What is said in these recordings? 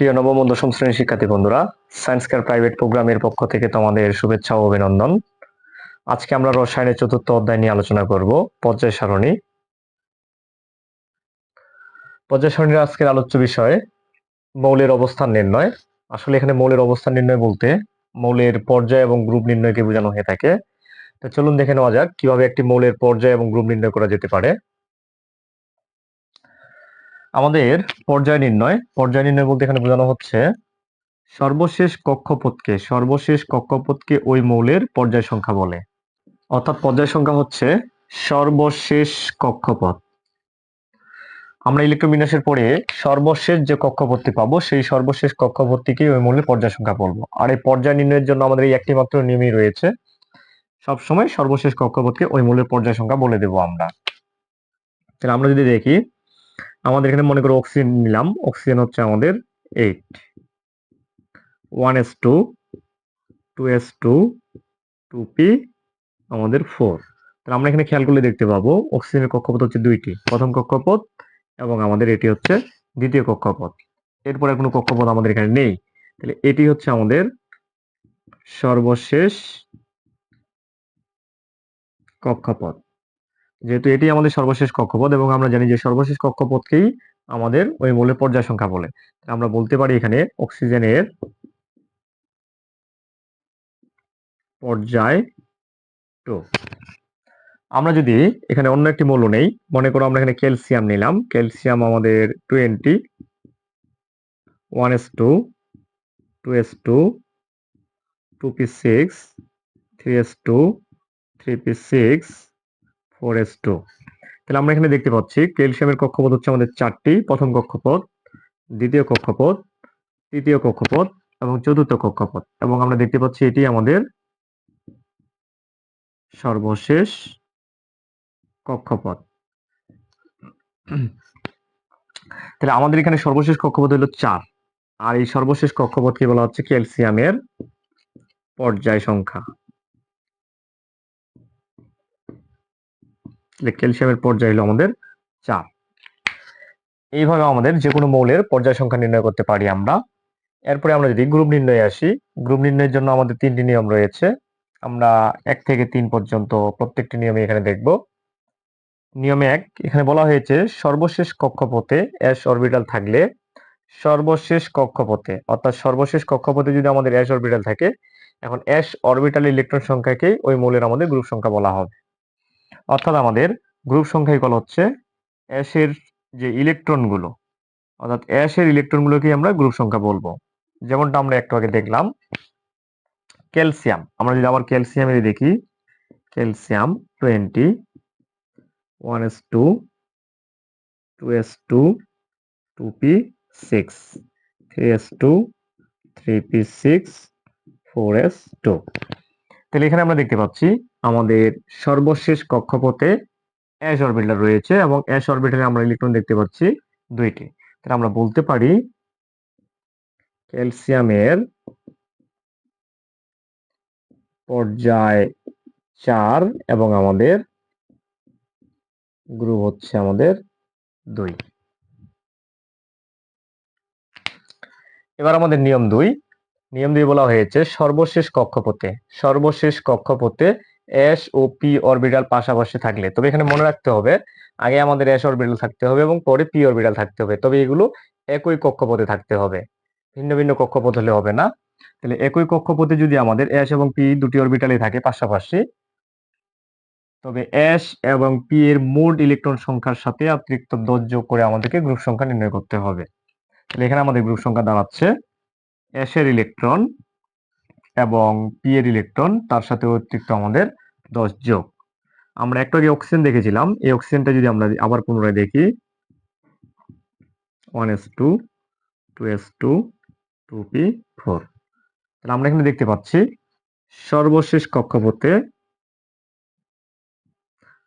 প্রিয় নবম দশম শ্রেণির শিক্ষার্থী বন্ধুরা সায়েন্স কেয়ার প্রাইভেট প্রোগ্রামের পক্ষ থেকে তোমাদের শুভেচ্ছা ও অভিনন্দন। আজকে আমরা রসায়নের চতুর্থ অধ্যায় নিয়ে আলোচনা করব, পর্যায় সারণী। পর্যায় সারণীর আজকের আলোচ্য বিষয়, মৌলের অবস্থান নির্ণয়। আসলে এখানে মৌলের অবস্থান নির্ণয় বলতে মৌলের পর্যায় এবং গ্রুপ নির্ণয়কে বোঝানো হয়ে থাকে। তো চলুন দেখে নেওয়া যাক কীভাবে একটি মৌলের পর্যায় এবং গ্রুপ নির্ণয় করা যেতে পারে। আমাদের পর্যায় নির্ণয়। পর্যায় নির্ণয় বলতে এখানে বোঝানো হচ্ছে, সর্বশেষ কক্ষপথকে সর্বশেষ কক্ষপথকে ওই মৌলের পর্যায় সংখ্যা বলে। অর্থাৎ পর্যায় সংখ্যা হচ্ছে সর্বশেষ কক্ষপথ। আমরা ইলেকট্রোবিন্যাসের পরে সর্বশেষ যে কক্ষপথটি পাবো, সেই সর্বশেষ কক্ষপথটিকে ওই মৌলের পর্যায় সংখ্যা বলব। আর এই পর্যায় নির্ণয়ের জন্য আমাদের এই একটি মাত্র নিয়মই রয়েছে, সবসময় সর্বশেষ কক্ষপথকে ওই মৌলের পর্যায় সংখ্যা বলে দেব আমরা। তাহলে আমরা যদি দেখি আমাদের এখানে মনে করো অক্সিজেন নিলাম। অক্সিজেন হচ্ছে আমাদের eight one s two two s two two p আমাদের ফোর তাহলে আমরা এখানে খেয়াল করলে দেখতে পাবো অক্সিজেনের কক্ষপথ হচ্ছে দুইটি। প্রথম কক্ষপথ এবং আমাদের এটি হচ্ছে দ্বিতীয় কক্ষপথ। এরপরে কোনো কক্ষপথ আমাদের এখানে নেই। তাহলে এটি হচ্ছে আমাদের সর্বশেষ কক্ষপথ। যেহেতু এটি আমাদের সর্বশেষ কক্ষপথ এবং আমরা জানি যে সর্বশেষ কক্ষপথকেই আমাদের ওই মৌলের পর্যায় সংখ্যা বলে। আমরা বলতে পারি এখানে অক্সিজেনের পর্যায় টু। আমরা যদি এখানে অন্য একটি মৌল নেই, মনে করো আমরা এখানে ক্যালসিয়াম নিলাম। ক্যালসিয়াম আমাদের twenty, one s two two s two two p six, three s two, three p six four s two তাহলে আমরা এখানে দেখতে পাচ্ছি, ক্যালসিয়ামের কক্ষপথ হচ্ছে আমাদের চারটি। প্রথম কক্ষপথ, দ্বিতীয় কক্ষপথ, তৃতীয় কক্ষপথ এবং চতুর্থ কক্ষপথ। এবং আমরা দেখতে পাচ্ছি এটি আমাদের সর্বশেষ কক্ষপথ। তাহলে আমাদের এখানে সর্বশেষ কক্ষপথ হলো চার। আর এই সর্বশেষ কক্ষপথকে বলা হচ্ছে ক্যালসিয়ামের পর্যায় সংখ্যা। ক্যালসিয়ামের পর্যায় হলো আমাদের চার। এইভাবে আমাদের যে কোনো মৌলের পর্যায় সংখ্যা নির্ণয় করতে পারি আমরা। এরপরে আমরা যদি গ্রুপ নির্ণয়ে আসি, গ্রুপ নির্ণয়ের জন্য আমাদের তিনটি নিয়ম রয়েছে। আমরা এক থেকে তিন পর্যন্ত প্রত্যেকটি নিয়মে এখানে দেখব। নিয়মে এক, এখানে বলা হয়েছে সর্বশেষ কক্ষপথে এস অরবিটাল থাকলে সর্বশেষ কক্ষপথে, অর্থাৎ সর্বশেষ কক্ষপথে যদি আমাদের এস অরবিটাল থাকে, এখন এস অরবিটাল ইলেকট্রন সংখ্যাকেই ওই মৌলের আমাদের গ্রুপ সংখ্যা বলা হবে। অর্থাৎ আমাদের গ্রুপ সংখ্যা ইকুয়াল হচ্ছে অ্যাশের যে ইলেকট্রনগুলো অর্থাৎ অ্যাশের ইলেকট্রনগুলোকে আমরা গ্রুপ সংখ্যা বলব। যেমনটা আমরা একটু আগে দেখলাম ক্যালসিয়াম আমরা যদি আবার ক্যালসিয়ামের দেখি calcium twenty one s two two s two two p six three s two three p six four s two তাহলে এখানে আমরা দেখতে পাচ্ছি আমাদের সর্বশেষ কক্ষপথে অ্যাশ অরবিটাল রয়েছে এবং অ্যাশ অরবিটালে আমরা ইলেকট্রন দেখতে পাচ্ছি দুইটি। তাহলে আমরা বলতে পারি ক্যালসিয়ামের পর্যায় চার এবং আমাদের গ্রুপ হচ্ছে আমাদের দুই। এবার আমাদের নিয়ম দুই। নিয়ম দিয়ে বলা হয়েছে, সর্বশেষ কক্ষপথে সর্বশেষ কক্ষপথে এস ও পি অরবিটাল পাশাপাশি থাকলে। তবে এখানে মনে রাখতে হবে, আগে আমাদের এস অরবিটাল থাকতে হবে এবং পরে পি অরবিটাল থাকতে হবে। তবে এগুলো একই কক্ষপথে থাকতে হবে। ভিন্ন ভিন্ন কক্ষপথ হলে হবে না। তাহলে একই কক্ষপথে যদি আমাদের এস এবং পি দুটি অরবিটালে থাকে পাশাপাশি, তবে এস এবং পি এর মোট ইলেকট্রন সংখ্যার সাথে অতিরিক্ত দশ যোগ করে আমাদেরকে গ্রুপ সংখ্যা নির্ণয় করতে হবে। তাহলে এখানে আমাদের গ্রুপ সংখ্যা দাঁড়াচ্ছে এর ইলেকট্রন এবং পি ইলেকট্রন, তার সাথে অতিরিক্ত আমাদের দশ যোগ। আমরা একটু আগে অক্সিজেন দেখেছিলাম, এই অক্সিজেনটা যদি আমরা আবার পুনরায় দেখি one s two two s two two p four তাহলে আমরা এখানে দেখতে পাচ্ছি, সর্বশেষ কক্ষপথে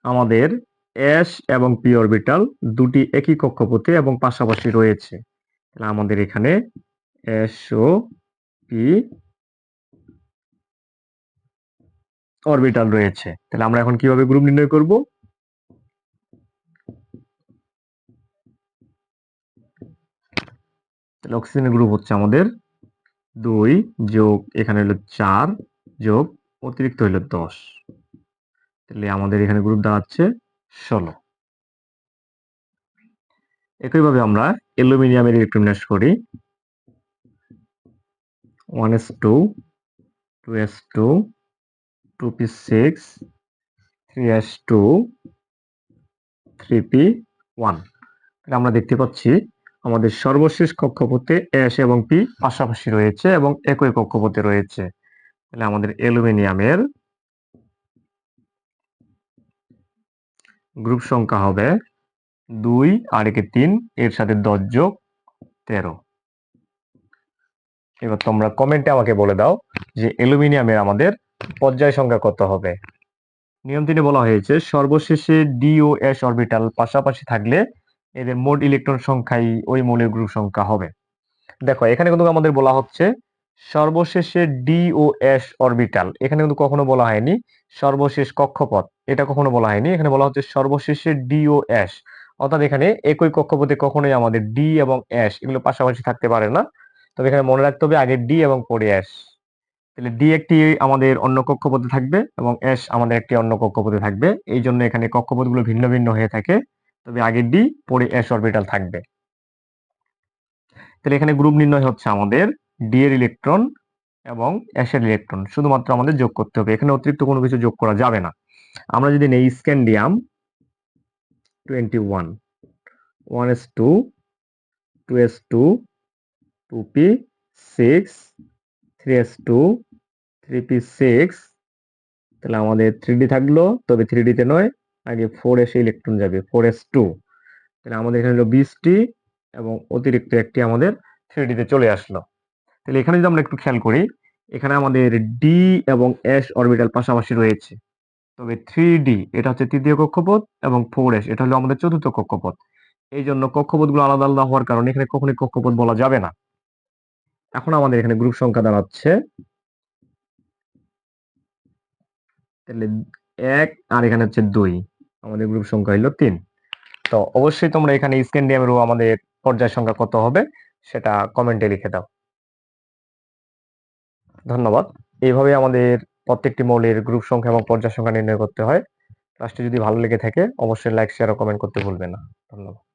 আমাদের এস এবং পি অরবিটাল দুটি একই কক্ষপথে এবং পাশাপাশি রয়েছে। তাহলে আমাদের এখানে এস ও পি অরবিটাল রয়েছে। তাহলে আমরা এখন কীভাবে গ্রুপ নির্ণয় করব? তাহলে অক্সিজেনের গ্রুপ হচ্ছে আমাদের দুই যোগ এখানে হলো চার যোগ অতিরিক্ত হইল দশ। তাহলে আমাদের এখানে গ্রুপ দাঁড়াচ্ছে ষোলো। একইভাবে আমরা অ্যালুমিনিয়ামের ইলেকট্রন করি। One s two two s two two p six three s two three p one আমরা দেখতে পাচ্ছি আমাদের সর্বশেষ কক্ষপথে এস এবং পি পাশাপাশি রয়েছে এবং একই কক্ষপথে রয়েছে। তাহলে আমাদের অ্যালুমিনিয়ামের গ্রুপ সংখ্যা হবে দুই আর একে তিন, এর সাথে দশ যোগ তেরো। এবার তোমরা কমেন্টে আমাকে বলে দাও যে অ্যালুমিনিয়ামের আমাদের পর্যায় সংখ্যা কত হবে। নিয়ম তিনে বলা হয়েছে, সর্বশেষে ডি ও এস অরবিটাল পাশাপাশি থাকলে এদের মোট ইলেকট্রন সংখ্যাই ওই মৌলের গ্রুপ সংখ্যা হবে। দেখো, এখানে কিন্তু আমাদের বলা হচ্ছে সর্বশেষে ডি ও এস অরবিটাল এখানে কিন্তু কখনো বলা হয়নি সর্বশেষ কক্ষপথ। এটা কখনো বলা হয়নি। এখানে বলা হচ্ছে সর্বশেষে ডি ও এস অর্থাৎ এখানে একই কক্ষপথে কখনোই আমাদের ডি এবং এস এগুলো পাশাপাশি থাকতে পারে না। তবে এখানে মনে রাখতে হবে আগে ডি এবং পরে এস তাহলে ডি একটি আমাদের অন্য কক্ষপথে থাকবে এবং এস আমাদের একটি অন্য কক্ষপথে থাকবে। এই জন্য এখানে কক্ষপথগুলো ভিন্ন ভিন্ন হয়ে থাকে। তবে আগে ডি পরে এস অরবিটাল থাকবে। তাহলে এখানে গ্রুপ নির্ণয় হচ্ছে আমাদের ডি এর ইলেকট্রন এবং এর ইলেকট্রন শুধুমাত্র আমাদের যোগ করতে হবে। এখানে অতিরিক্ত কোনো কিছু যোগ করা যাবে না। আমরা যদি নেই scandium twenty one one s two two s two two p six three s two three p six তাহলে আমাদের থ্রি ডি থাকল, তবে থ্রি ডিতে নয়, আগে ফোর এসে ইলেকট্রন যাবে ফোর এস টু তাহলে আমাদের এখানে হলো বিশটি, এবং অতিরিক্ত একটি আমাদের থ্রি ডিতে চলে আসলো। তাহলে এখানে যদি আমরা একটু খেয়াল করি, এখানে আমাদের ডি এবং এস অরবিটাল পাশাপাশি রয়েছে। তবে থ্রি ডি এটা হচ্ছে তৃতীয় কক্ষপথ এবং ফোর এস এটা হলো আমাদের চতুর্থ কক্ষপথ। এই জন্য কক্ষপথগুলো আলাদা আলাদা হওয়ার কারণে এখানে কখনোই কক্ষপথ বলা যাবে না। এখন আমাদের এখানে গ্রুপ সংখ্যা দাঁড়াচ্ছে তাহলে এক, আর এখানে হচ্ছে দুই। আমাদের গ্রুপ সংখ্যা হলো তিন। তো অবশ্যই তোমরা এখানে স্ক্যান্ডিয়ামেরও আমাদের পর্যায় সংখ্যা কত হবে সেটা কমেন্টে লিখে দাও। ধন্যবাদ। এইভাবে আমাদের প্রত্যেকটি মৌলের গ্রুপ সংখ্যা এবং পর্যায় সংখ্যা নির্ণয় করতে হয়। ক্লাসটি যদি ভালো লেগে থাকে, অবশ্যই লাইক শেয়ার ও কমেন্ট করতে ভুলবে না। ধন্যবাদ।